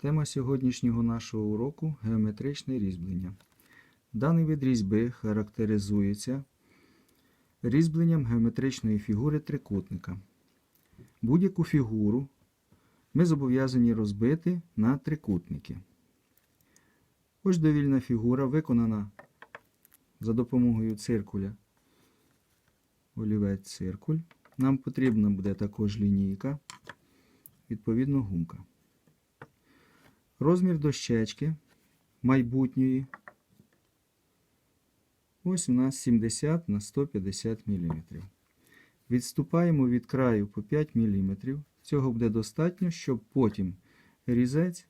Тема сьогоднішнього нашого уроку геометричне різьблення. Даний вид різьби характеризується різьбленням геометричної фігури трикутника. Будь-яку фігуру ми зобов'язані розбити на трикутники. Ось довільна фігура виконана за допомогою циркуля. Олівець циркуль. Нам потрібна буде також лінійка, відповідно гумка. Розмір дощечки майбутньої. Ось у нас 70 на 150 мм. Відступаємо від краю по 5 мм. Цього буде достатньо, щоб потім різець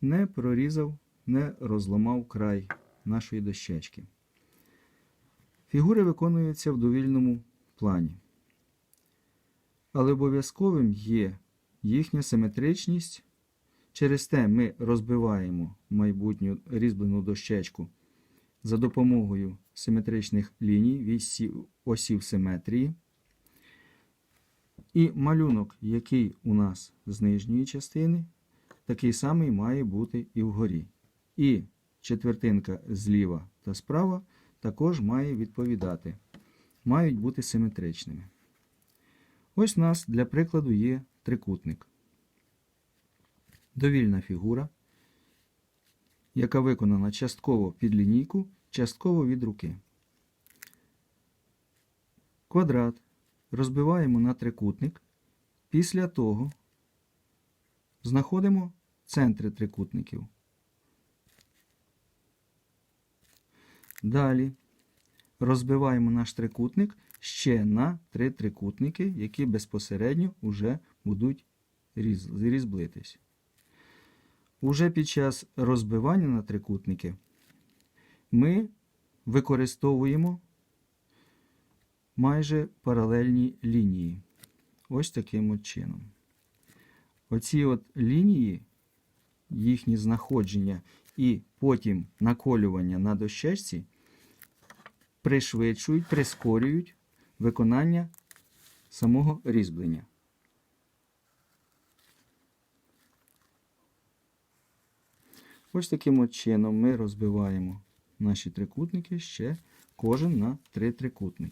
не прорізав, не розламав край нашої дощечки. Фігури виконуються в довільному плані. Але обов'язковим є їхня симетричність. Через те ми розбиваємо майбутню різьблену дощечку за допомогою симетричних ліній осів симетрії. І малюнок, який у нас з нижньої частини, такий самий має бути і вгорі. І четвертинка зліва та справа також має відповідати, мають бути симетричними. Ось у нас для прикладу є трикутник. Довільна фігура, яка виконана частково під лінійку, частково від руки. Квадрат розбиваємо на трикутник. Після того знаходимо центри трикутників. Далі розбиваємо наш трикутник ще на три трикутники, які безпосередньо вже будуть різ- різьблитись. Уже під час розбивання на трикутники ми використовуємо майже паралельні лінії. Ось таким от чином. Оці от лінії, їхні знаходження і потім наколювання на дощечці пришвидшують, прискорюють виконання самого різьблення. Ось таким от чином ми розбиваємо наші трикутники ще кожен на три трикутники.